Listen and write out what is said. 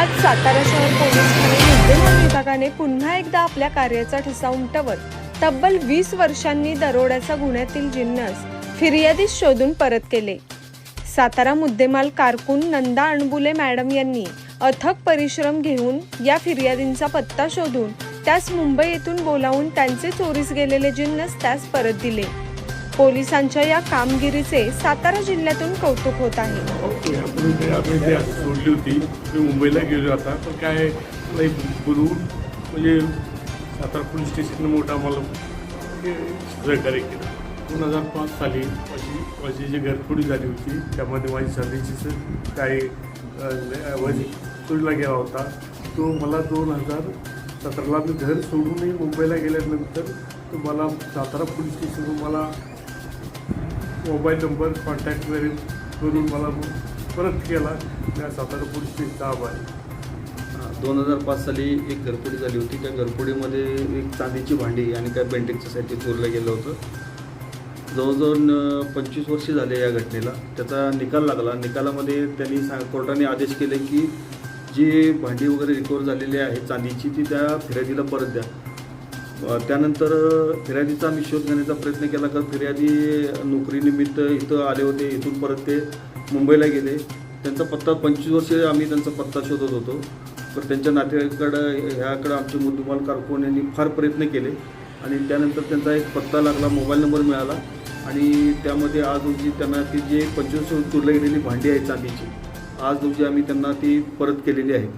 आज सातारा शहर पोलीस ठाणे मुद्देमाल विभागाने पुन्हा एकदा आपल्या कार्याचा ठसा उमटवत तब्बल वीस वर्षांनी दरोड्याचा गुन्ह्यातील जिन्नस फिर्यादीस शोधून परत केले. सातारा मुद्देमाल कारकून नंदा अणबुले मॅडम यांनी अथक परिश्रम घेऊन या फिर्यादींचा पत्ता शोधून त्यास मुंबई येथून बोलावून त्यांचे चोरीस गेलेले जिन्नस त्यास परत दिले. पोलिसांच्या या कामगिरीचे सातारा जिल्ह्यातून कौतुक होत आहे. ओके आपण ते आम्ही ते सोडली होती. मी मुंबईला गेलो आता. पण काय नाही बोलवून म्हणजे सातारा पोलीस स्टेशन मोठा मला हे सहकार्य केलं. दोन हजार पाच साली माझी माझी जी घरफोडी झाली होती त्यामध्ये माझी सर्दीची काही माझी चोरीला गेला होता. तो मला दोन हजार सतराला मी घर सोडूनही मुंबईला गेल्यानंतर तो मला सातारा पोलीस स्टेशन मला मोबाईल नंबर कॉन्टॅक्ट करून करून मला परत केला. त्या सातारा पोलिसची ताब आहे. दोन हजार पाच साली एक घरपुडी झाली होती. त्या घरपुडीमध्ये एक चांदीची भांडी आणि काय पेंटिंगचं साहित्य चोरलं गेलं होतं. जवळजवळ पंचवीस वर्ष झाले या घटनेला. त्याचा निकाल लागला. निकालामध्ये त्यांनी सांग कोर्टाने आदेश केले की जी भांडी वगैरे रिकवर झालेली आहे चांदीची ती त्या फिर्यादीला परत द्या. त्यानंतर फिर्यादीचा आम्ही शोध घेण्याचा प्रयत्न केला तर फिर्यादी नोकरीनिमित्त इथं आले होते इथून परत ते मुंबईला गेले. त्यांचा पत्ता पंचवीस वर्ष आम्ही त्यांचा पत्ता शोधत होतो. तर त्यांच्या नातेवाईकाकडं ह्याकडं आमचे मुद्दुमाल कारकून यांनी फार प्रयत्न केले. आणि त्यानंतर त्यांचा एक पत्ता लागला मोबाईल नंबर मिळाला. आणि त्यामध्ये आज रोजी त्यांना ती जी पंचवीस चुरल्या गेलेली भांडी आहे चांदीची आज रोजी आम्ही त्यांना ती परत केलेली आहे.